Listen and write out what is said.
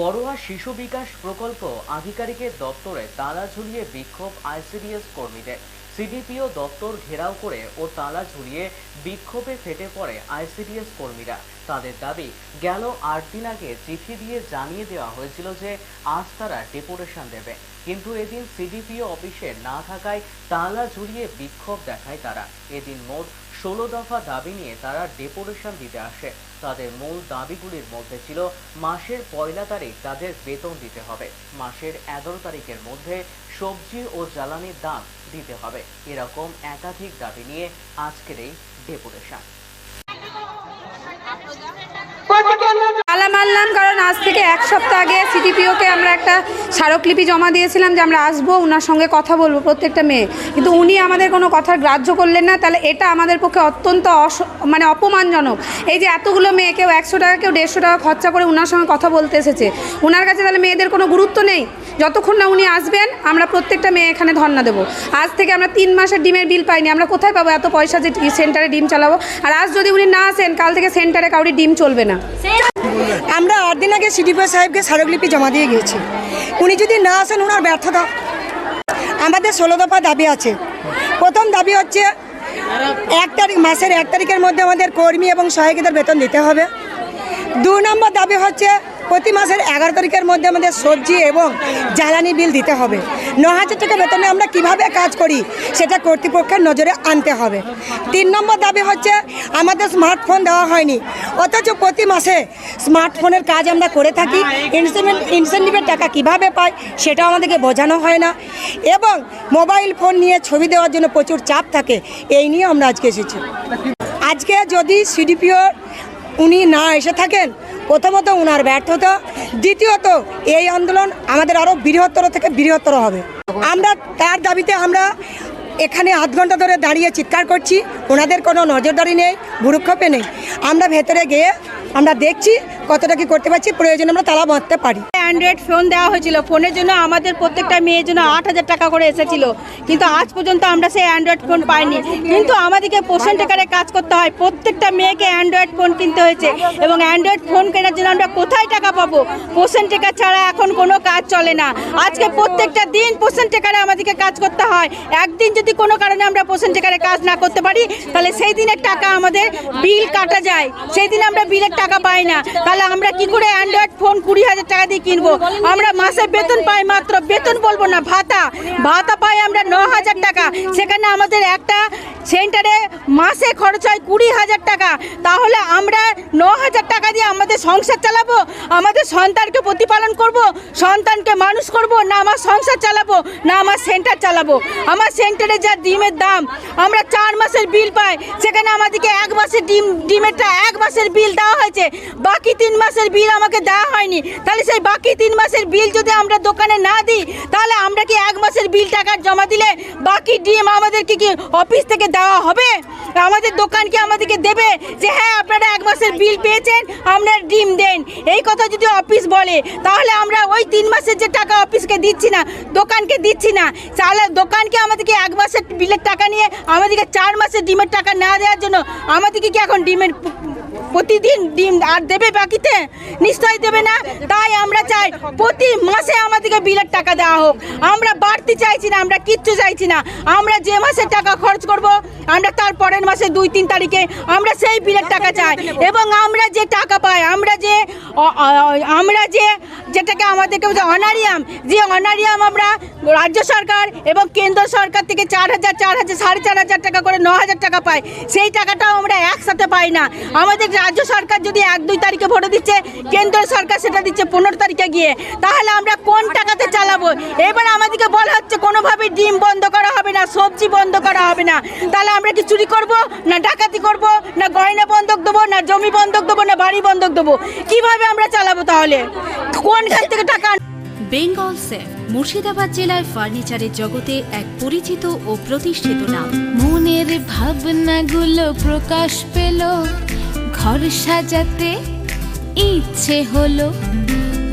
বড়ুয়া শিশু বিকাশ প্রকল্প আধিকারিকের দপ্তরে তালা ঝুলিয়ে বিক্ষোভ আইসিডিএস কর্মীদের। সিডিপিও দপ্তর ঘেরাও করে ও তালা ঝুলিয়ে বিক্ষোভে ফেটে পড়ে আইসিডিএস কর্মীরা। তাদের দাবি, গেল আট দিন আগে চিঠি দিয়ে জানিয়ে দেওয়া হয়েছিল যে আজ তারা ডেপুটেশন দেবে। কিন্তু এদিন সিডিপিও অফিসে না থাকায় তালা ঝুলিয়ে বিক্ষোভ দেখায় তারা। এদিন মোট ষোলো দফা দাবি নিয়ে তারা ডেপুটেশন দিতে আসে। তাদের মূল দাবিগুলির মধ্যে ছিল, মাসের পয়লা তারিখ তাদের বেতন দিতে হবে। মাসের এগারো তারিখের মধ্যে সবজি ও জ্বালানির দাম দিতে হবে। এরকম একাধিক দাবি নিয়ে আজকের এই ডেপুটেশন তালা মারলাম, কারণ আজ থেকে এক সপ্তাহ আগে সিটিপিওকে আমরা একটা স্মারকলিপি জমা দিয়েছিলাম যে আমরা আসব ওনার সঙ্গে কথা বলব প্রত্যেকটা মেয়ে। কিন্তু উনি আমাদের কোনো কথার গ্রাহ্য করলেন না, তাহলে এটা আমাদের পক্ষে অত্যন্ত অস- মানে অপমানজনক। এই যে এতগুলো মেয়ে, কেউ একশো টাকা, কেউ দেড়শো টাকা খরচা করে ওনার সঙ্গে কথা বলতে এসেছে। ওনার কাছে তাহলে মেয়েদের কোনো গুরুত্ব নেই? যতক্ষণ না উনি আসবেন, আমরা প্রত্যেকটা মেয়ে এখানে ধর্ণা দেবো। আজ থেকে আমরা তিন মাসের ডিমের বিল পাইনি, আমরা কোথায় পাবো এত পয়সা যে সেন্টারে ডিম চালাবো? আর আজ যদি উনি না আসেন, কাল থেকে সেন্টারে কাউরি ডিম চলবে না। আমরা আট দিন আগে সিডিপিও সাহেবকে স্মারকলিপি জমা দিয়ে গিয়েছি। উনি যদি না আসেন ওনার ব্যর্থতা। আমাদের ষোলো দফা দাবি আছে। প্রথম দাবি হচ্ছে, এক তারিখ, মাসের এক তারিখের মধ্যে আমাদের কর্মী এবং সহায়কদের বেতন দিতে হবে। দু নম্বর দাবি হচ্ছে প্রতি মাসের এগারো তারিখের মধ্যে আমাদের সবজি এবং জ্বালানি বিল দিতে হবে। ন হাজার টাকা বেতনে আমরা কীভাবে কাজ করি, সেটা কর্তৃপক্ষের নজরে আনতে হবে। তিন নম্বর দাবি হচ্ছে, আমাদের স্মার্টফোন দেওয়া হয়নি। অথচ প্রতি মাসে স্মার্টফোনের কাজ আমরা করে থাকি। ইনসেন্টিভ ইনসেন্টিভের টাকা কীভাবে পাই সেটা আমাদেরকে বোঝানো হয় না। এবং মোবাইল ফোন নিয়ে ছবি দেওয়ার জন্য প্রচুর চাপ থাকে, এই নিয়ে আমরা আজকে এসেছি। আজকে যদি সিডিপিও উনি না এসে থাকেন প্রথমত ওনার ব্যর্থতা, দ্বিতীয়ত এই আন্দোলন আমাদের আরও বৃহত্তর থেকে বৃহত্তর হবে। আমরা তার দাবিতে আমরা এখানে আধ ঘণ্টা ধরে দাঁড়িয়ে চিৎকার করছি, ওনাদের কোনো নজরদারি নেই, ভুরুক্ষেপে নেই। আমরা ভেতরে গিয়ে আমরা দেখছি কতটা কি করতে পারছি, প্রয়োজনে আমরা তালা বাঁধতে পারি। অ্যান্ড্রয়েড ফোন দেওয়া হয়েছিল। ফোনের জন্য আমাদের প্রত্যেকটা মেয়ের জন্য আট হাজার টাকা করে এসেছিল। কিন্তু আজ পর্যন্ত আমরা সেই অ্যান্ড্রয়েড ফোন পাইনি। কিন্তু আমাদেরকে পোষণ টাকারে কাজ করতে হয়। প্রত্যেকটা মেয়েকে অ্যান্ড্রয়েড ফোন কিনতে হয়েছে। এবং অ্যান্ড্রয়েড ফোন কেনার জন্য আমরা কোথায় টাকা পাবো? পোষণ টাকা ছাড়া এখন কোনো কাজ চলে না। আজকে প্রত্যেকটা দিন পোষণ টাকারে আমাদেরকে কাজ করতে হয়। একদিন যদি কোনো কারণে আমরা পোষণ টাকারে কাজ না করতে পারি, তাহলে সেই দিনের টাকা আমাদের বিল কাটা যায়। সেই দিন আমরা বিলের টাকা পাই না। তাহলে আমরা কি করে অ্যান্ড্রয়েড ফোন কুড়ি হাজার টাকা দিয়ে কিনবো? আমরা মাসে বেতন পাই মাত্র, বেতন বলব না, ভাতা। ভাতা পাই আমরা ন হাজার টাকা। সেখানে আমাদের একটা সেন্টারে মাসে খরচ হয় কুড়ি হাজার টাকা। তাহলে আমরা ন হাজার টাকা দিয়ে আমাদের সংসার চালাবো? আমাদের সন্তানকে প্রতিপালন করব? সন্তানকে মানুষ করব? না আমার সংসার চালাবো? না আমার সেন্টার চালাবো? আমার সেন্টারে যা ডিমের দাম, আমরা চার মাসের বিল পাই। সেখানে আমাদেরকে এক মাসের ডিম, ডিমেরটা এক মাসের বিল দেওয়া হয়েছে। বাকি তিন মাসের বিল আমাকে দেওয়া হয়নি। তাহলে সেই বাকি তিন মাসের বিল যদি আমরা দোকানে না দিই, তাহলে আমরা কি এক মাসের বিল টাকা জমা দিলে বাকি ডিম আমাদেরকে কি অফিস থেকে দেওয়া হবে, আমাদের দোকান কি আমাদেরকে দেবে? যে হ্যাঁ আপনারা এক মাসের বিল পেয়েছেন আপনার ডিম দেন। এই কথা যদি অফিস বলে, তাহলে আমরা ওই তিন মাসের যে টাকা অফিসকে দিচ্ছি না, দোকানকে দিচ্ছি না। তাহলে দোকানকে আমাদেরকে এক মাসের বিলের টাকা নিয়ে, আমাদেরকে চার মাসের ডিমের টাকা না দেওয়ার জন্য, আমাদেরকে কি এখন ডিমের প্রতিদিন ডিম আর দেবে বাকিতে? নিশ্চয়ই দেবে না। তাই চাই প্রতি মাসে আমাদেরকে বিলের টাকা দেওয়া হোক। আমরা বাড়তি চাইছি না, আমরা কিচ্ছু চাইছি না। আমরা যে মাসে টাকা খরচ করব, আমরা তার পরের মাসে দুই, তিন তারিখে আমরা সেই বিলের টাকা চাই। এবং আমরা যে টাকা পাই, আমরা যে আমরা যে, যেটাকে আমাদেরকে অনারিয়াম, যে অনারিয়াম আমরা রাজ্য সরকার এবং কেন্দ্র সরকার থেকে চার হাজার চার হাজার, সাড়ে চার হাজার টাকা করে ন হাজার টাকা পাই, সেই টাকাটাও আমরা একসাথে পাই না। আমাদের রাজ্য সরকার যদি এক, দুই তারিখে ভোটে দিচ্ছে, কেন্দ্র সরকার সেটা দিচ্ছে, পনেরো তারিখে গিয়ে, তাহলে আমরা কোন টাকাতে চালাবো? এবার আমাদেরকে বলা হচ্ছে কোনোভাবে ডিম বন্ধ করা হবে না, সবজি বন্ধ করা হবে না। তাহলে আমরা কি চুরি করব, না ডাকাতি করব, না গয়না বন্ধক দেবো, না জমি বন্ধক দেবো, না বাড়ি বন্ধক দেবো? কীভাবে আমরা চালাবো তাহলে? কোনখান থেকে টাকা? বেঙ্গল সেফ মুর্শিদাবাদ জেলায় ফার্নিচারের জগতে এক পরিচিত ও প্রতিষ্ঠিত নাম। মনের ভাবনাগুলো প্রকাশ পেল, ঘর সাজাতে ইচ্ছে হলো।